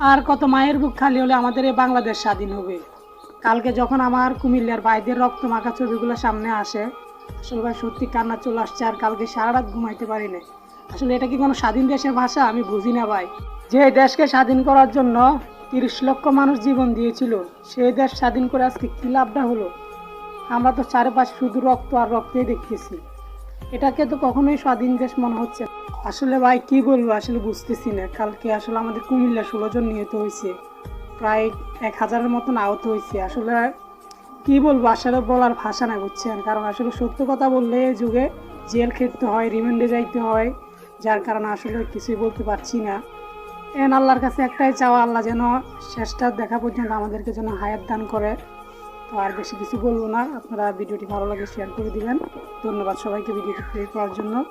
আর কত মায়ের বুক খালি হলে আমাদের এই বাংলাদেশ স্বাধীন হবে। কালকে যখন আমার কুমিল্লার ভাইদের রক্ত মাখা ছবিগুলো সামনে আসে, আসলে ভাই সত্যি কান্না চলে আসছে আর কালকে সারা রাত ঘুমাইতে পারি না আসলে এটা কি কোনো স্বাধীন দেশের ভাষা? আমি বুঝি না ভাই। যে দেশকে স্বাধীন করার জন্য তিরিশ লক্ষ মানুষ জীবন দিয়েছিল সেই দেশ স্বাধীন করে আজকে কী লাভটা হলো? আমরা তো চারপাশে শুধু রক্ত আর রক্তই দেখতেছি। এটাকে তো কখনোই স্বাধীন দেশ মনে হচ্ছে। আসলে ভাই, কি বলব, আসলে বুঝতেছি না। কালকে আসলে আমাদের কুমিল্লা ষোলো জন নিহত হয়েছে। প্রায় এক হাজারের মতন আহত হয়েছে। আসলে কি বলব, আসলে বলার ভাষা না, বুঝছেন? কারণ আসলে সত্য কথা বললে যুগে জেল খেটতে হয়, রিমান্ডে যাইতে হয়। যার কারণে আসলে কিছুই বলতে পারছি না। এন আল্লাহর কাছে একটাই চাওয়া, আল্লাহ যেন শেষটা দেখা পর্যন্ত আমাদেরকে যেন হায়াত দান করে। তো আর বেশি কিছু বলব না। আপনারা ভিডিওটি ভালো লাগে শেয়ার করে দিবেন। ধন্যবাদ সবাইকে ভিডিওটি প্লে করার জন্য।